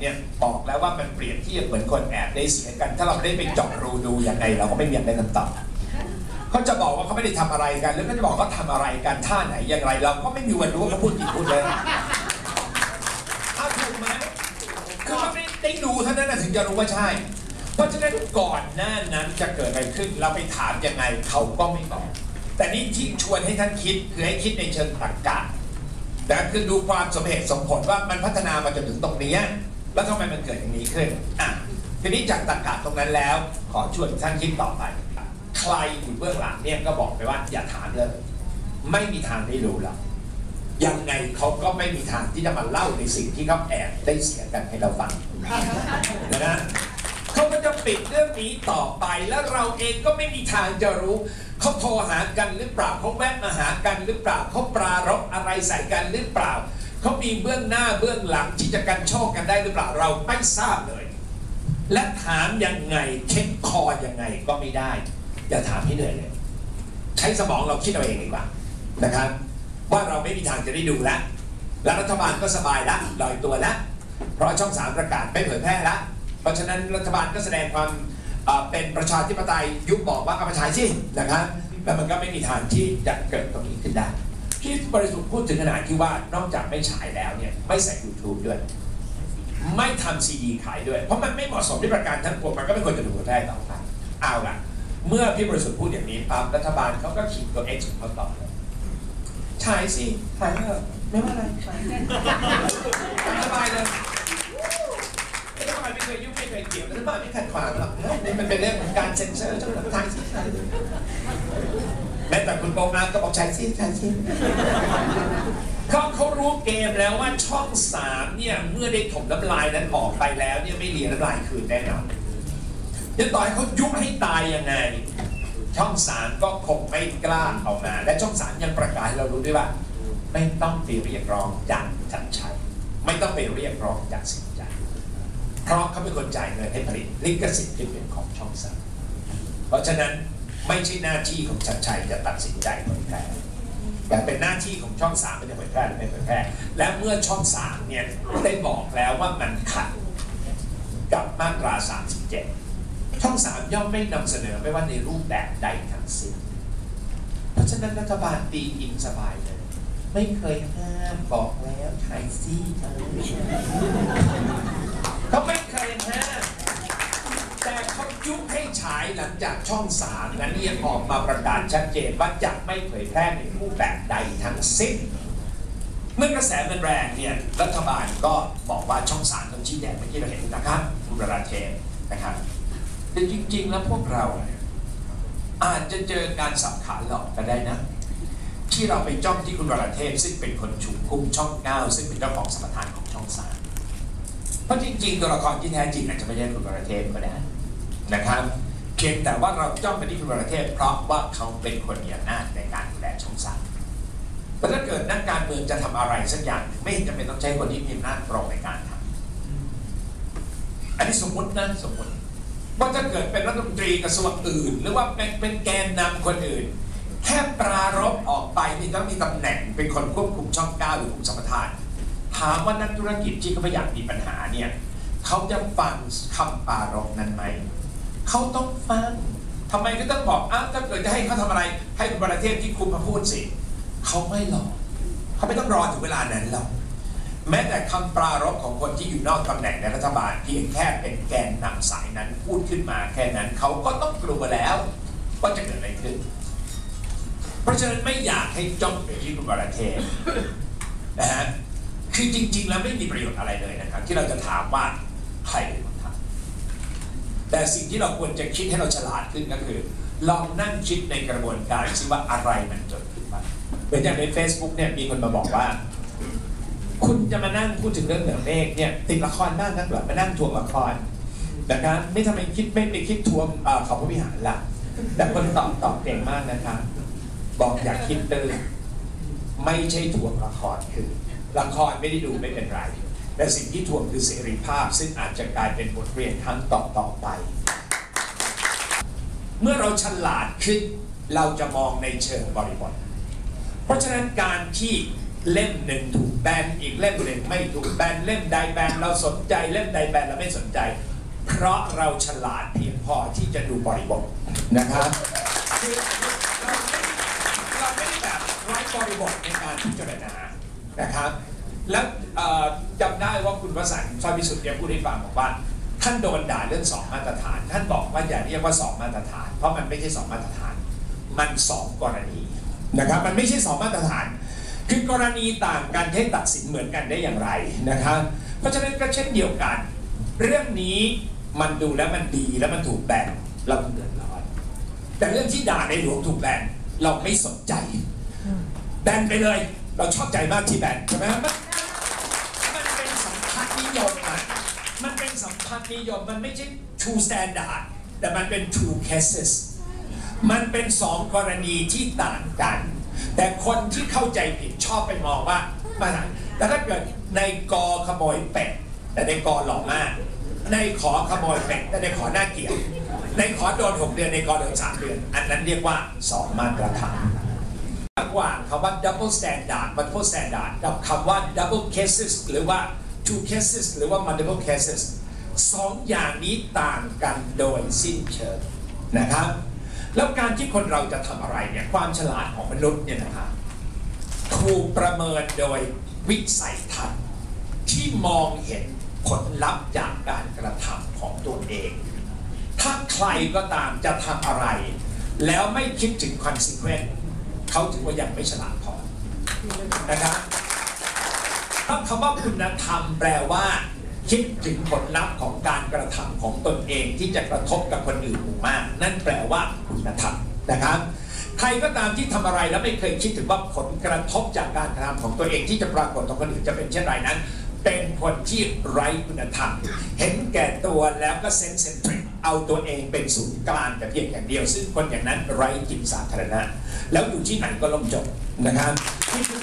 เนี่ยบอกแล้วว่ามันเปรียบเทียบเหมือนคนแอบได้เสียกัน ถ้าเราไม่ได้ไปเจาะรูดูยังไงเราก็ไม่มีได้คำตอบเขาจะบอกว่าเขาไม่ได้ทำอะไรกัน แล้วก็จะบอกเขาทำอะไรกันท่าไหนอย่างไร เราก็ไม่มีวันรู้ว่าเขาพูดกี่พูดเลยอ้าถูกไหมคือมันไม่ได้ดูเท่านั้นถึงจะรู้ว่าใช่ เพราะฉะนั้นก่อนหน้านั้นจะเกิดอะไรขึ้น เราไปถามยังไงเขาก็ไม่บอกแต่นี่ที่ชวนให้ท่านคิดคือให้คิดในเชิงตรรกะแต่คือดูความสมเหตุสมผลว่ามันพัฒนามาจนถึงตรงนี้ แล้วทำไมมันเกิดอย่างนี้ขึ้นอะทีนี้จากตรรกะตรงนั้นแล้ว ขอชวนท่านคิดต่อไป ใครอยู่เบื้องหลังเนี่ยก็บอกไปว่าอย่าถามเลยไม่มีทางได้รู้หรอกยังไงเขาก็ไม่มีทางที่จะมาเล่าในสิ่งที่เขาแอบได้เสียกันให้เราฟังนะเขาก็จะปิดเรื่องนี้ต่อไปแล้วเราเองก็ไม่มีทางจะรู้เขาโทรหากันหรือเปล่าเขาแวะมาหากันหรือเปล่าเขาปรารบอะไรใส่กันหรือเปล่า เขามีเบื้องหน้าเบื้องหลังที่จะกันโชคกันได้หรือเปล่าเราไม่ทราบเลย และถามยังไงเช็คคอยังไงก็ไม่ได้ อย่าถามให้เหนื่อยเลย ใช้สมองเราคิดเอาเองดีกว่านะครับ ว่าเราไม่มีทางจะได้ดูแล้วและรัฐบาลก็สบายล้วลอยตัวล้วเพราะช่องสามประกาศไม่เผยแพร่ล้วเพราะฉะนั้นรัฐบาลก็แสดงความเป็นประชาธิปไตยยุบบอกว่าเอามาฉายสินะครับแล้วมันก็ไม่มีทางที่จะเกิดตรงนี้ขึ้นได้ ที่บริสุทธิ์พูดถึงขนาดที่ว่านอกจากไม่ฉายแล้วเนี่ยไม่ใส่ YouTube ด้วย ไม่ทำซีดีขายด้วย เพราะมันไม่เหมาะสมที่ประการทั้งปวงมันก็ไม่ควรจะถูกเผยแพร่ต่อไปเอาล่ะ เมื่อพี่บริสุทธิ์พูดอย่างนี้ปั๊บรัฐบาลเขาก็ขีดตัว X ของเขาต่อเลยฉายสิฉายเถอะไม่ว่าอะไรฉายสบายเลยรัฐบาลไม่เคยยุ่งไม่เคยเกี่ยวรัฐบาลไม่ขัดขวางหรอกนะนี่มันเป็นเรื่องของการเซ็นเซอร์เจ้าหน้าที่สิ แม้แต่คุณโปงอาก็บอกใช้สิใช้สิเขาเขารู้เกมแล้วว่าช่องสามเนี่ยเมื่อได้ถมน้ำลายนั้นออกไปแล้วเนี่ยไม่เลียน้ำลายคืนแน่นอนจะต่อให้เขายุบให้ตายยังไง ช่องสามก็คงไม่กล้าเอามา และช่องสามยังประกาศให้เรารู้ด้วยว่า ไม่ต้องไปเรียกร้องจากจัดชัยไม่ต้องไปเรียกร้องจากสินใจเพราะเขาเป็นคนจ่ายเงินให้ผลิตลิขสิทธิ์ที่เป็นของช่องสามเพราะฉะนั้น ไม่ใช่หน้าที่ของชัดชัยจะตัดสินใจเผยแพร่แต่เป็นหน้าที่ของช่องสามเป็นจะเผยแพร่หรือไม่เผยแพร่และเมื่อช่องสามเนี่ยได้บอกแล้วว่ามันขัดกับมาตรา 37 ช่องสามย่อมไม่นำเสนอไม่ว่าในรูปแบบใดทั้งสิ้นเพราะฉะนั้นรัฐบาลตีอินสบายเลย ไม่เคยห้ามบอกแล้วไทยซี่เออเขาไม่เคยห้ามแต่เขายุให้ ฉายหลังจากช่องสามนั้นเรียกออกมาประกาศชัดเจนว่าจะไม่เผยแพร่ในรูปแบบใดทั้งสิ้น เมื่อกระแสมันแรงเนี่ยรัฐบาลก็บอกว่าช่องสามต้องชี้แจงเมื่อกี้เราเห็นนะครับคุณประราเทพนะครับแต่จริงๆแล้วพวกเราเนี่ยอาจจะเจอการสับขาหลอกก็ได้นะ ที่เราไปจ้องที่คุณวรเทพ ซึ่งเป็นคนชุมคุมช่องเก้าซึ่งเป็นเจ้าของสมรทานของช่องสามเพราะจริงๆตัวละครที่แท้จริงอาจจะไม่ใช่คุณวรเทพก็ได้ นะครับเพียงแต่ว่าเราจ้องไปที่คุณวรเทพเพราะว่าเขาเป็นคนมีอำนาจในการดูแลช่องสามแต่ถ้าเกิดนักการเมืองจะทำอะไรสักอย่างไม่เห็นจำเป็นต้องใช้คนที่มีอำนาจตรงในการทำอันนี้สมมตินะสมมติว่าถ้าเกิดเป็นรัฐมนตรีกระทรวงอื่น หรือว่าเป็นเป็นแกนนำคนอื่น แค่ปรารบออกไปนี่ต้องมีตำแหน่งเป็นคนควบคุมช่องก้าหรือคุมสัมปทาน ถามว่านักธุรกิจที่เขาพยายามมีปัญหาเนี่ยเขาจะฟังคำปรารบนั้นไหม เขาต้องฟังทำไมก็ต้องบอกอ้าวถ้าเกิดจะให้เขาทำอะไร ให้คุณประเทศที่คุมมาพูดสิเขาไม่รอเขาไม่ต้องรอถึงเวลานั้นหรอกแม้แต่คำปรารบของคนที่อยู่นอกตำแหน่งในรัฐบาลเพียงแค่เป็นแกนนำสายนั้นพูดขึ้นมาแค่นั้นเขาก็ต้องกลัวแล้วว่าจะเกิดอะไรขึ้น เพราะฉะนั้นไม่อยากให้จ้องไปที่คุณวรเทพนะฮะคือจริง ๆ แล้วไม่มีประโยชน์อะไรเลยนะครับ ที่เราจะถามว่าใครเป็นค แต่สิ่งที่เราควรจะคิดให้เราฉลาดขึ้นก็คือ ลองนั่งคิดในกระบวนการซิว่าอะไรมันเกิดขึ้นบ้างเหมือนอย่างใน Facebook เนี่ยมีคนมาบอกว่า คุณจะมานั่งพูดถึงเรื่องเหนือเมฆเนี่ยติดละครบ้างนักเหรอมานั่งทวงละครนะครับไม่ทำไมคิดไม่ไปคิดทวงเอ่อเขาพระวิหารล่ะแต่คนตอบตอบเก่งมากนะครับบอกอยากคิดตื่นไม่ใช่ทวงละครคือละครไม่ได้ดูไม่เป็นไร แต่สิ่งที่ทวงคือเสรีภาพ ซึ่งอาจจะกลายเป็นบทเรียนครั้งต่อต่อไป เมื่อเราฉลาดขึ้นเราจะมองในเชิงบริบท เพราะฉะนั้นการที่เล่มหนึ่งถูกแบนอีกเล่มหนึ่งไม่ถูกแบนเล่มใดแบนเราสนใจเล่มใดแบนเราไม่สนใจ เพราะเราฉลาดเพียงพอที่จะดูบริบทนะครับเราไม่ได้แบบไร้บริบทในการพิจารณานะครับ แล้ว จำได้ว่าคุณวสันต์ซอยพิสุทธิ์เนี่ยพูดให้ฟังบอกว่าท่านโดนด่าเรื่องสองมาตรฐาน ท่านบอกว่าอย่าเรียกว่าสองมาตรฐาน เพราะมันไม่ใช่สองมาตรฐาน มันสองกรณีนะครับมันไม่ใช่สองมาตรฐาน คือกรณีต่างกันให้ตัดสินเหมือนกันได้อย่างไรนะครับเพราะฉะนั้นก็เช่นเดียวกัน เรื่องนี้มันดูแล้วมันดีแล้วมันถูกแบนเราเดือดร้อน แต่เรื่องที่ด่าในหลวงถูกแบนเราไม่สนใจแบนไปเลย เราชอบใจมากที่แบนใช่ไหม นิยมอะมันเป็นสัมพันธ์นิยมมันไม่ใช่ true standard แต่มันเป็น true cases มันเป็นสองกรณีที่ต่างกัน แต่คนที่เข้าใจผิดชอบไปมองว่ามาแต่ถ้าเกิดในกอขโมยเป็ดแต่ในกอหล่อมาก ในขอขโมยเป็ดแต่ในขอหน้าเกลียดในขอโดนหกเดือนในกอโดนสามเดือน อันนั้นเรียกว่าสองมาตรฐานระหว่างคำว่า double standard multiple standard กับคำว่า double cases หรือว่า two cases หรือว่า multiple cases สองอย่างนี้ต่างกันโดยสิ้นเชิงนะครับ แล้วการที่คนเราจะทำอะไรเนี่ยความฉลาดของมนุษย์เนี่ยนะครับถูกประเมินโดยวิสัยทัศน์ที่มองเห็นผลลัพธ์จากการกระทำของตัวเอง ถ้าใครก็ตามจะทำอะไร แล้วไม่คิดถึง consequence เขาถือว่ายังไม่ฉลาดพอนะครับ ถ้าคำว่าคุณธรรมแปลว่า คิดถึงผลลัพธ์ของการกระทำของตนเองที่จะกระทบกับคนอื่นหมู่มาก นั่นแปลว่าคุณธรรมนะครับ ใครก็ตามที่ทำอะไรแล้วไม่เคยคิดถึงว่าผลกระทบจากการกระทำของตัวเองที่จะปรากฏต่อคนอื่นจะเป็นเช่นไรนั้น เป็นคนที่ไร้คุณธรรม เห็นแก่ตัวแล้วก็เซนเซนทริกเอาตัวเองเป็นศูนย์กลางแต่เพียงอย่างเดียว ซึ่งคนอย่างนั้นไร้จิตสาธารณะ แล้วอยู่ที่ไหนก็ล่มจมนะครับนี่คือ